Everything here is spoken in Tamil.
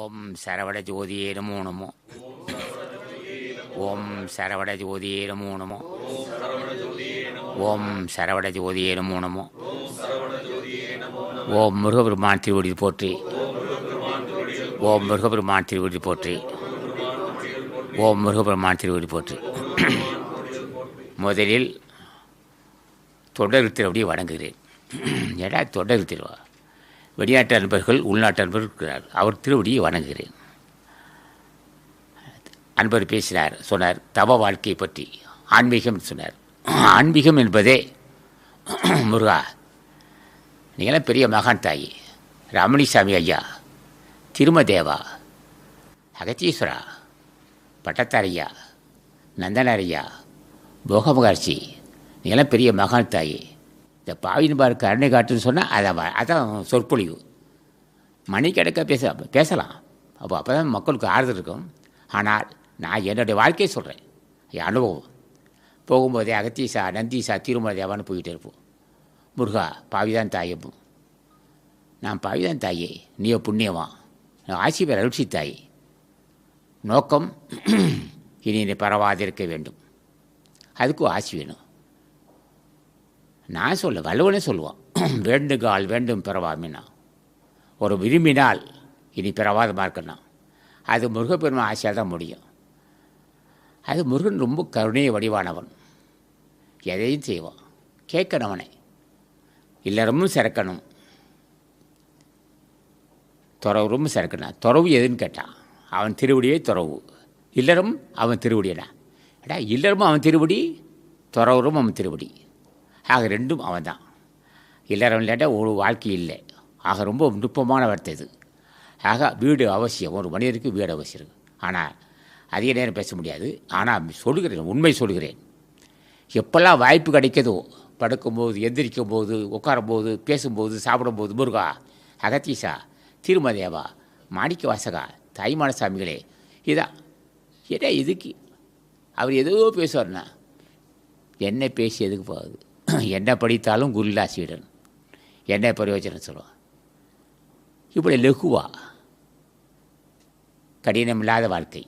ஓம் சரவண ஜோதியே நமோ நமோ ஓம் சரவண ஜோதியே நமோ நமோ ஓம் சரவண ஜோதியே நமோ நமோ ஓம் முருகபெருமான் திருவடி போற்றி. ஓம் முருகபெருமான் திருவடி போற்றி. ஓம் முருகபெருமான் திருவடி போற்றி. முதலில் தொடர் திருவடி வணங்குகிறேன். ஏடா தொடர் திருவா? வெளிநாட்டு அன்பர்கள் உள்நாட்டு அன்பர்கள் இருக்கிறார். அவர் திருவடியை வணங்குகிறேன். அன்பர் பேசினார் சொன்னார் தவ வாழ்க்கையை பற்றி. ஆன்மீகம் சொன்னார். ஆன்மீகம் என்பதே முருகா. நீங்களாம் பெரிய மகான் தாயி. ரமணிசாமி ஐயா திருமதேவா அகத்தீஸ்வரா பட்டத்தாரையா நந்தனாரையா போகமகாட்சி நீங்களாம் பெரிய மகான் தாயி. இந்த பாவின் பாரு கருணை காட்டுன்னு சொன்னால் அதை அதான் சொற்பொழிவு. மணிக்கணக்க பேச பேசலாம். அப்போ அப்போ தான் மக்களுக்கு ஆறுதல் இருக்கும். ஆனால் நான் என்னுடைய வாழ்க்கையை சொல்கிறேன் என் அனுபவம். போகும்போதே அகத்தீசா நந்தீசா திருமலை தேவான்னு போயிட்டே இருப்போம். முருகா பாவிதான் தாயப்பும் நான் பாவிதான் தாயே. நீயோ புண்ணியவான் ஆசி பேர் அருட்சி தாயே. நோக்கம் இனி பரவாதிருக்க வேண்டும். அதுக்கும் ஆசி வேணும். நான் சொல்ல வல்லவனே சொல்லுவான் வேண்டுகால் வேண்டும் பிறவாமினா. ஒரு விரும்பினால் இனி பிறவாதமாக இருக்கணும். அது முருகப்பெருமான் ஆசையாக தான் முடியும். அது முருகன் ரொம்ப கருணைய வடிவானவன். எதையும் செய்வான். கேட்கணும் அவனை இல்லறமும் சிறக்கணும். துறவரும் சிறக்கணும். துறவு எதுன்னு கேட்டான். அவன் திருவடியே துறவு. இல்லறம் அவன் திருவடியடா. எடா இல்லறமும் அவன் திருவடி துறவரும் அவன் திருவடி. ஆக ரெண்டும் அவன் தான் இல்லறம் இல்லாட்டா ஒரு வாழ்க்கை இல்லை. ஆக ரொம்ப நுட்பமான வார்த்தை இது. ஆக வீடு அவசியம். ஒரு மனிதருக்கு வீடு அவசியம். ஆனால் அதிக நேரம் பேச முடியாது. ஆனால் சொல்கிறேன் உண்மை சொல்கிறேன் எப்பெல்லாம் வாய்ப்பு கிடைக்கதோ படுக்கும்போது எந்திரிக்கும் போது உட்காரும்போது பேசும்போது சாப்பிடும்போது முருகா அகத்தீசா திருமதேவா மாணிக்க வாசகா தாய்மான சாமிகளே இதான் ஏடா இதுக்கு? அவர் ஏதோ பேசுவார்ண்ணா என்ன பேசி எதுக்கு போகுது? என்ன படித்தாலும் குருலாசியுடன் என்ன பிரயோஜனம் சொல்லுவான் இப்படி லெகுவா. கடினமில்லாத வாழ்க்கை.